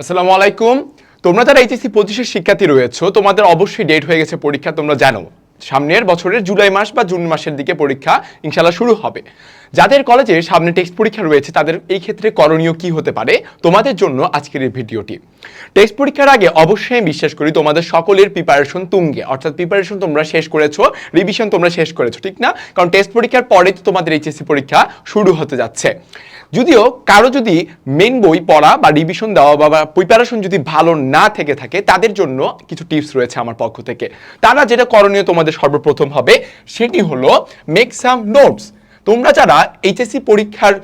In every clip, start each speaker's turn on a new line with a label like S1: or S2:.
S1: আসসালামু আলাইকুম। তোমরা যারা এইচএসসি পঁচিশের শিক্ষার্থী রয়েছে, তোমাদের অবশ্যই ডেট হয়ে গেছে পরীক্ষা, তোমরা জানো। সামনের বছরের জুলাই মাস বা জুন মাসের দিকে পরীক্ষা ইনশাল্লাহ শুরু হবে। যাদের কলেজে সামনে টেক্সট পরীক্ষা রয়েছে, তাদের এই ক্ষেত্রে করণীয় কি হতে পারে? তোমাদের জন্য আজকের এই ভিডিওটি। টেক্সট পরীক্ষার আগে অবশ্যই বিশ্বাস করি, তোমাদের সকলের প্রিপারেশন তুঙ্গে। অর্থাৎ প্রিপারেশন তোমরা শেষ করেছ রিভিশন তোমরা শেষ করেছ, ঠিক না? কারণ টেস্ট পরীক্ষার পরে তো তোমাদের এইচএসসি পরীক্ষা শুরু হতে যাচ্ছে। যদিও কারও যদি মেন বই পড়া বা রিভিশন দেওয়া বা প্রিপারেশন যদি ভালো না থেকে থাকে, তাদের জন্য কিছু টিপস রয়েছে আমার পক্ষ থেকে। তারা যেটা করণীয় তোমাদের সর্বপ্রথম হবে, সেটি হলো মেক সাম নোটস তোমরা যারা এইচএসসি পরীক্ষার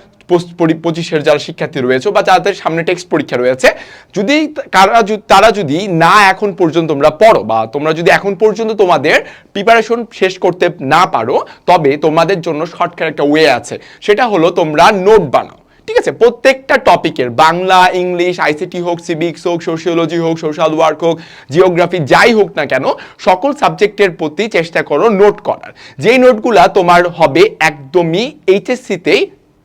S1: পঁচিশের যারা শিক্ষার্থী রয়েছে বা যাদের সামনে টেক্সট পরীক্ষা রয়েছে, যদি কারা তারা যদি না এখন পর্যন্ত তোমরা পড়ো বা তোমরা যদি এখন পর্যন্ত তোমাদের প্রিপারেশন শেষ করতে না পারো, তবে তোমাদের জন্য শর্টকাট একটা ওয়ে আছে। সেটা হলো তোমরা নোট বানাও। ঠিক আছে, প্রত্যেকটা টপিকের বাংলা, ইংলিশ আইসিটি হোক সিভিক্স হোক সোশিওলজি হোক সোশ্যাল ওয়ার্ক হোক জিওগ্রাফি যাই হোক না কেন, সকল সাবজেক্টের প্রতি চেষ্টা করো নোট করার। যেই নোটগুলা তোমার হবে একদমই এইচএসসিতেই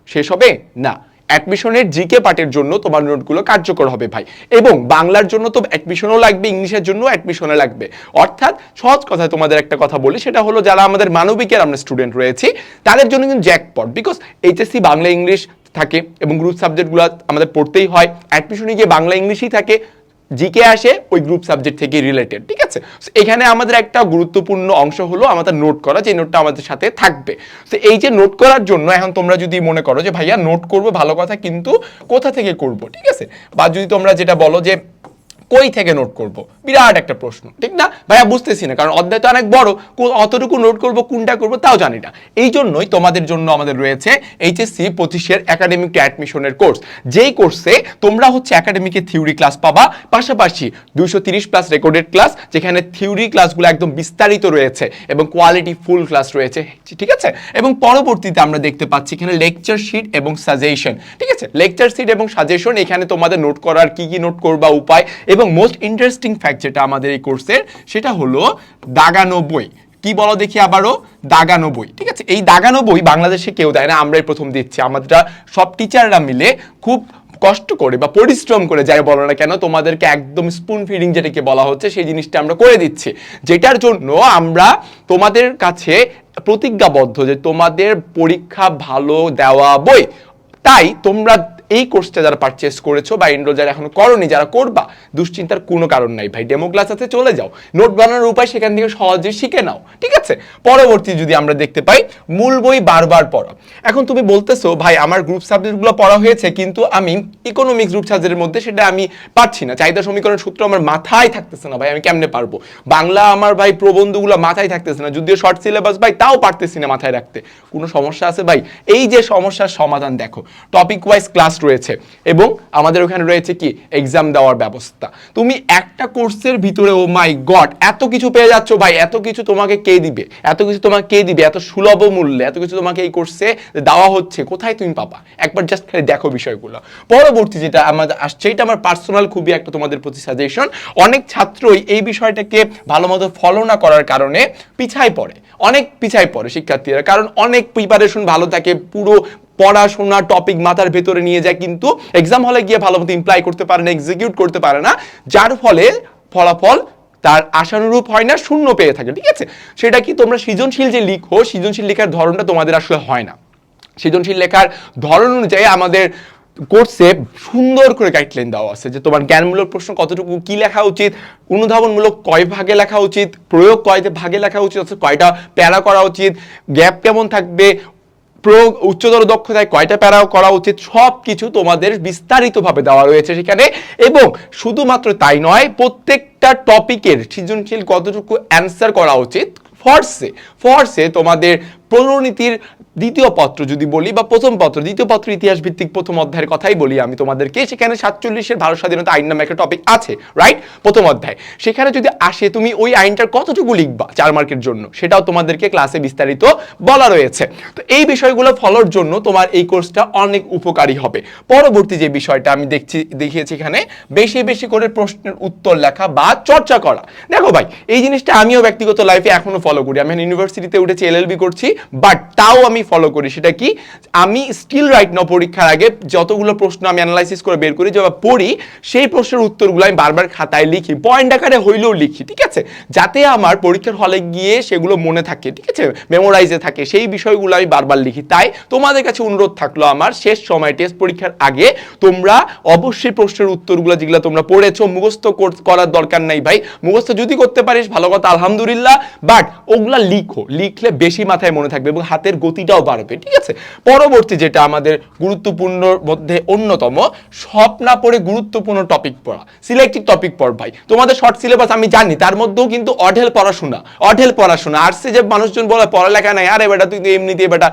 S1: শেষ হবে? না। অ্যাডমিশনের জিকে পার্টের জন্য তোমার নোটগুলো কার্যকর হবে ভাই। এবং বাংলার জন্য তো অ্যাডমিশনও লাগবে, ইংলিশের জন্য অ্যাডমিশনে লাগবে। অর্থাৎ সহজ কথায় তোমাদের একটা কথা বলি, সেটা হলো যারা আমাদের মানবিকের আমরা স্টুডেন্ট রয়েছি, তাদের জন্য কিন্তু jackpot because HSC Bangla, English থাকে এবং গ্রুপ সাবজেক্টগুলো আমাদের পড়তেই হয়। অ্যাডমিশনে গিয়ে বাংলা ইংলিশই থাকে। জিকে আসে, ওই গ্রুপ সাবজেক্ট থেকে রিলেটেড ঠিক আছে? এখানে আমাদের একটা গুরুত্বপূর্ণ অংশ হলো আমাদের নোট করা, যে নোটটা আমাদের সাথে থাকবে। তো এই যে নোট করার জন্য এখন তোমরা যদি মনে করো যে, ভাইয়া নোট করব, ভালো কথা, কিন্তু কোথা থেকে করব? ঠিক আছে? বা যদি তোমরা যেটা বলো যে কই থেকে নোট করব? বিরাট একটা প্রশ্ন, ঠিক না? ভাইয়া, বুঝতেছি না, কারণ অধ্যায় তো অনেক বড় অতটুকু নোট করব, কোনটা করব তাও জানি না। এই জন্যই তোমাদের জন্য আমাদের রয়েছে এইচএসসি পঁচিশের একাডেমিক অ্যাডমিশনের কোর্স যেই কোর্সে তোমরা হচ্ছে একাডেমিকে থিওরি ক্লাস পাবা, পাশাপাশি দুইশো তিরিশ প্লাস রেকর্ডেড ক্লাস যেখানে থিওরি ক্লাসগুলো একদম বিস্তারিত রয়েছে এবং কোয়ালিটি ফুল ক্লাস রয়েছে, ঠিক আছে? এবং পরবর্তীতে আমরা দেখতে পাচ্ছি এখানে লেকচার শিট এবং সাজেশন ঠিক আছে? লেকচার শিট এবং সাজেশন এখানে তোমাদের নোট করার কি কি নোট করবা, উপায় এবং মোস্ট ইন্টারেস্টিং ফ্যাক্ট যেটা আমাদের এই কোর্সের সেটা হলো দাগানো বই। কি বলো দেখি আবারও? দাগানো বই, ঠিক আছে? এই দাগানো বই বাংলাদেশে কেউ দেয় না, আমরাই প্রথম দিচ্ছি। আমরা সব টিচাররা মিলে খুব কষ্ট করে বা পরিশ্রম করে যাই বলো না কেন, তোমাদেরকে একদম স্পুন ফিডিং যেটাকে বলা হচ্ছে, সেই জিনিসটা আমরা করে দিচ্ছি। যেটার জন্য আমরা তোমাদের কাছে প্রতিজ্ঞাবদ্ধ যে তোমাদের পরীক্ষা ভালো দেওয়া বই। তাই তোমরা এই কোর্সটা যারা পারচেস করেছ বা এনরোল যারা এখনও করনি, যারা করবা, দুশ্চিন্তার কোনো কারণ নাই ভাই। ডেমো ক্লাস আছে, চলে যাও। নোট বানানোর উপায় সেখান থেকে সহজে শিখে নাও, ঠিক আছে? পরবর্তী যদি আমরা দেখতে পাই, মূল বই বারবার পড়া। এখন তুমি বলতেছো, ভাই, আমার গ্রুপ সাবজেক্টগুলো পড়া হয়েছে, কিন্তু আমি ইকোনমিক্স গ্রুপ সাবজেক্টের মধ্যে সেটা আমি পারছি না। চাহিদা সমীকরণ সূত্র আমার মাথায় থাকতেছে না ভাই, আমি কেমনে পারব? বাংলা আমার ভাই প্রবন্ধগুলো মাথায় থাকতেছে না, যদিও শর্ট সিলেবাস ভাই, তাও পারতেছি না মাথায় রাখতে। কোনো সমস্যা আছে ভাই? এই যে সমস্যার সমাধান দেখো। টপিক ওয়াইজ ক্লাস রয়েছে। এবং আমাদের ওখানে রয়েছে কি? এক্সাম দেওয়ার ব্যবস্থা। তুমি একটা কোর্সের ভিতরে ও মাই গড এত কিছু পেয়ে যাচ্ছ ভাই, এত কিছু তোমাকে কে দিবে? এত কিছু তোমাকে কে দিবে? এত সুলভ মূল্যে এত কিছু তোমাকে এই কোর্সে দেওয়া হচ্ছে। কোথায় তুমি পাবা? একবার জাস্ট খালি দেখো বিষয়গুলো। পরবর্তী যেটা আমাদের আসছে, এটা আমার পার্সোনাল খুবই একটা তোমাদের প্রতি সাজেশন অনেক ছাত্রই এই বিষয়টাকে ভালো মতো ফলো না করার কারণে পিছায় পড়ে। অনেক পিছায় পড়ে শিক্ষার্থীরা। কারণ অনেক প্রিপারেশন ভালো থাকে, পুরো পড়াশোনা টপিক মাথার ভেতরে নিয়ে যায়, কিন্তু এক্সাম হলে গিয়ে ভালো মতো ইমপ্লাই করতে পারে না এক্সিকিউট করতে পারে না। যার ফলে ফলাফল তার আশানুরূপ হয় না, শূন্য পেয়ে থাকে, ঠিক আছে? সেটা কি তোমরা সৃজনশীল যে লিখো, সৃজনশীল লেখার ধরনটা তোমাদের আসলে হয় না। সৃজনশীল লেখার ধরন অনুযায়ী আমাদের কোর্সে সুন্দর করে গাইডলাইন দেওয়া আছে, যে তোমার জ্ঞানমূলক প্রশ্ন কতটুকু, কি লেখা উচিত, অনুধাবনমূলক কয় ভাগে লেখা উচিত, প্রয়োগ কয় ভাগে লেখা উচিত, অর্থাৎ কয়টা প্যারা করা উচিত গ্যাপ কেমন থাকবে প্রয়োগ, উচ্চতর দক্ষতায় কয়টা প্যারা করা উচিত সব কিছু তোমাদের বিস্তারিতভাবে দেওয়া রয়েছে সেখানে। এবং শুধুমাত্র তাই নয়, প্রত্যেকটা টপিকের সৃজনশীল কতটুকু অ্যান্সার করা উচিত? ফর্সে ফর্সে তোমাদের প্রণনীতির দ্বিতীয় পত্র যদি বলি বা প্রথম পত্র, দ্বিতীয় পত্র ইতিহাস ভিত্তিক প্রথম অধ্যায়ের কথাই বলি আমি তোমাদেরকে, সেখানে সাতচল্লিশের ভারত স্বাধীনতা আইন নামে একটা টপিক আছে রাইট প্রথম অধ্যায়। সেখানে যদি আসে, তুমি ওই আইনটার কতটুকু লিখবা চার মার্কের জন্য, সেটাও তোমাদেরকে ক্লাসে বিস্তারিত বলা রয়েছে। তো এই বিষয়গুলো ফলোর জন্য তোমার এই কোর্সটা অনেক উপকারী হবে। পরবর্তী যে বিষয়টা আমি দেখছি, দেখিয়েছি এখানে, বেশি বেশি করে প্রশ্নের উত্তর লেখা বা চর্চা করা। দেখো ভাই, এই জিনিসটা আমিও ব্যক্তিগত লাইফে এখনও ফলো করি। আমি ইউনিভার্সিটিতে উঠেছি এলএলবি করছি বাট তাও আমি ফলো করি। সেটা কি? আমি স্টিল রাইট নাও পরীক্ষার আগে যতগুলো প্রশ্ন আমি অ্যানালাইসিস করে বের করি যখন পড়ি, সেই প্রশ্নের উত্তরগুলো আমি বারবার খাতায় লিখি। পয়েন্ট আকারে হইলেও লিখি, ঠিক আছে? যাতে আমার পরীক্ষার হলে গিয়ে সেগুলো মনে থাকে, ঠিক আছে? মেমোরাইজে থাকে, সেই বিষয়গুলো আমি বারবার লিখি। তাই তোমাদের কাছে অনুরোধ থাকল আমার, শেষ সময় টেস্ট পরীক্ষার আগে তোমরা অবশ্যই প্রশ্নের উত্তরগুলো যেগুলো তোমরা পড়েছো, মুখস্থ কর- করার দরকার নাই ভাই। মুখস্থ যদি করতে পারিস, ভালো কথা, আলহামদুলিল্লাহ বাট ওগুলা লিখো। লিখলে বেশি মাথায় মনে থাকবে এবং হাতের গতিটাও বাড়বে, ঠিক আছে? পরবর্তী যেটা আমাদের গুরুত্বপূর্ণ মধ্যে অন্যতম সব না পড়ে গুরুত্বপূর্ণ টপিক পড়া সিলেক্টিভ টপিক পড় ভাই। তোমাদের শর্ট সিলেবাস আমি জানি, তার মধ্যেও কিন্তু অঢেল পড়াশোনা অঢেল পড়াশোনা। আর্টসে যে মানুষজন বলে, পড়ালেখা নাই, আরে বেটা, তুই এমনিতে বেটা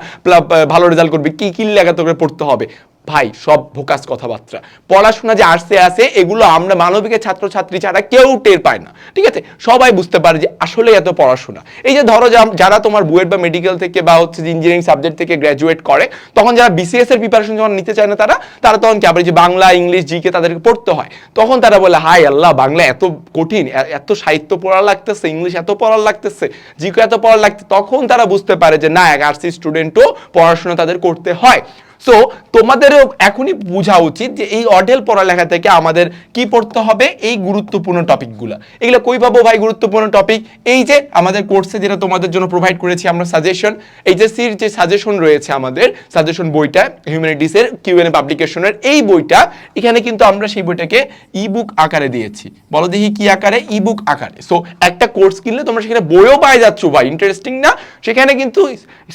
S1: ভালো রেজাল্ট করবি, কি কি লেখা তোকে পড়তে হবে? ভাই, সব ভোকাস কথাবার্তা। পড়াশোনা যে আর্টসে আছে, এগুলো আমরা মানবিকের ছাত্রছাত্রী ছাড়া কেউ টের পায় না। ঠিক আছে? সবাই বুঝতে পারে যে আসলে এত পড়াশোনা। এই যে ধরো যারা তোমার বুয়েট বা মেডিকেল থেকে বা হচ্ছে ইঞ্জিনিয়ারিং সাবজেক্ট থেকে গ্র্যাজুয়েট করে, তখন যারা বিসিএস এর প্রিপারেশন যখন নিতে চায় না তারা তারা তখন কি যে বাংলা ইংলিশ জিকে তাদেরকে পড়তে হয়। তখন তারা বলে হাই আল্লাহ, বাংলা এত কঠিন এত সাহিত্য পড়া লাগতেছে ইংলিশ এত পড়া লাগতেছে জিকে এত পড়া লাগতে তখন তারা বুঝতে পারে যে, না, এক আর্টসি স্টুডেন্টও পড়াশোনা তাদের করতে হয়। সো তোমাদেরও এখনই বোঝা উচিত যে এই অডেল পড়ালেখা থেকে আমাদের কি পড়তে হবে, এই গুরুত্বপূর্ণ টপিকগুলো। এগুলো কই পাবো ভাই গুরুত্বপূর্ণ টপিক? এই যে আমাদের কোর্সে যেটা তোমাদের জন্য প্রোভাইড করেছি আমরা সাজেশন এইচএসসির যে সির যে সাজেশন রয়েছে আমাদের সাজেশন বইটা হিউম্যানিটিসের কিউএনএ পাবলিকেশনের এই বইটা, এখানে কিন্তু আমরা সেই বইটাকে ইবুক আকারে দিয়েছি। বলো দেখি কি আকারে? ইবুক আকারে। সো একটা কোর্স কিনলে তোমরা সেখানে বইও পাই যাচ্ছ ভাই ইন্টারেস্টিং না? সেখানে কিন্তু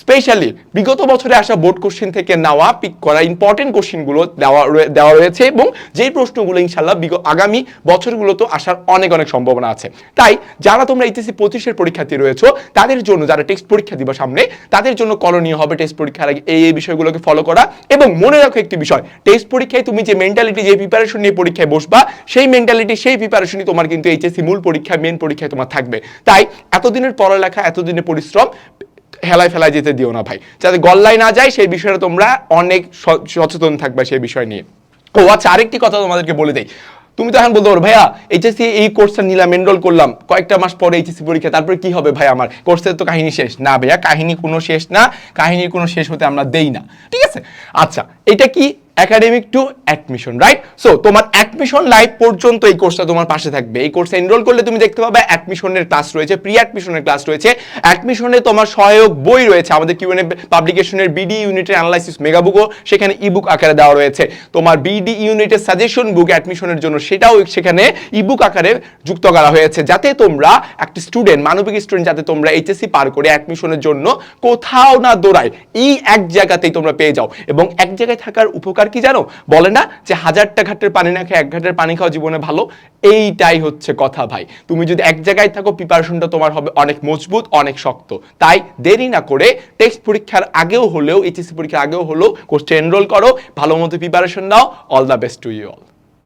S1: স্পেশালি বিগত বছরে আসা বোর্ড কোশ্চেন থেকে নেওয়া পিক করা ইম্পর্টেন্ট কোশ্চেনগুলো দেওয়া দেওয়া রয়েছে এবং যেই প্রশ্নগুলো ইনশাল্লাহ আগামী বছরগুলোতে আসার অনেক অনেক সম্ভাবনা আছে। তাই যারা তোমরা এইচএসসি পঁচিশের পরীক্ষার্থী রয়েছো, তাদের জন্য যারা টেস্ট পরীক্ষা দিবা সামনে, তাদের জন্য করণীয় হবে টেস্ট পরীক্ষার আগে এই এই বিষয়গুলোকে ফলো করা এবং মনে রাখো একটি বিষয়, টেস্ট পরীক্ষায় তুমি যে মেন্টালিটি যে প্রিপারেশন নিয়ে পরীক্ষায় বসবা, সেই মেন্টালিটি সেই প্রিপারেশনই তোমার কিন্তু এইচএসসি মূল পরীক্ষায় মেন পরীক্ষায় তোমার থাকবে। তাই এতদিনের পড়ালেখা, এতদিনের পরিশ্রম হেলায় ফেলায় যেতে দিও না ভাই। যাতে গল্লায় না যায়, সেই বিষয়ে তোমরা অনেক সচেতন থাকবে সেই বিষয় নিয়ে। ও আচ্ছা আরেকটি কথা তোমাদেরকে বলে দেই। তুমি তো এখন বলতে পারো, ভাইয়া এইচএসসি এই কোর্সটা নিলাম এনরোল করলাম। কয়েকটা মাস পরে এইচএসসি পরীক্ষা, তারপরে কি হবে ভাই আমার? কোর্সের তো কাহিনী শেষ। না ভাইয়া, কাহিনী কোনো শেষ না। কাহিনীর কোনো শেষ হতে আমরা দেই না। ঠিক আছে? আচ্ছা এটা কি academic to admission right so তোমার অ্যাডমিশন লাইফ পর্যন্ত এই কোর্সটা তোমার পাশে থাকবে। এই কোর্সে এনরোল করলে তুমি দেখতে পাবে অ্যাডমিশনের ক্লাস রয়েছে প্রি অ্যাডমিশনের ক্লাস রয়েছে অ্যাডমিশনে তোমার সহায়ক বই রয়েছে। আমাদের কিউএনএ পাবলিকেশনের বিডি ইউনিটের অ্যানালাইসিস মেগা বুকও সেখানে ইবুক আকারে দেওয়া রয়েছে। তোমার বিডি ইউনিটের সাজেশন বুক অ্যাডমিশনের জন্য সেটাও সেখানে ইবুক আকারে যুক্ত করা হয়েছে। যাতে তোমরা একটা স্টুডেন্ট মানবিক স্টুডেন্ট যাতে তোমরা এইচএসসি পার করে অ্যাডমিশনের জন্য কোথাও না দৌড়ায়, এই এক জায়গাতেই তোমরা পেয়ে যাও। এবং এক জায়গায় থাকার উপকার কি জানো? বলে না যে হাজারটা ঘাটের পানি না খেয়ে এক ঘাটের পানি খাওয়া জীবনে ভালো? এইটাই হচ্ছে কথা ভাই। তুমি যদি এক জায়গায় থাকো প্রিপারেশনটা তোমার হবে অনেক মজবুত, অনেক শক্ত। তাই দেরি না করে টেক্সট পরীক্ষার আগেও হলেও এইচএসসি পরীক্ষার আগেও হলেও কোর্সটা এনরোল করো ভালো মতো preparation now all the best to you all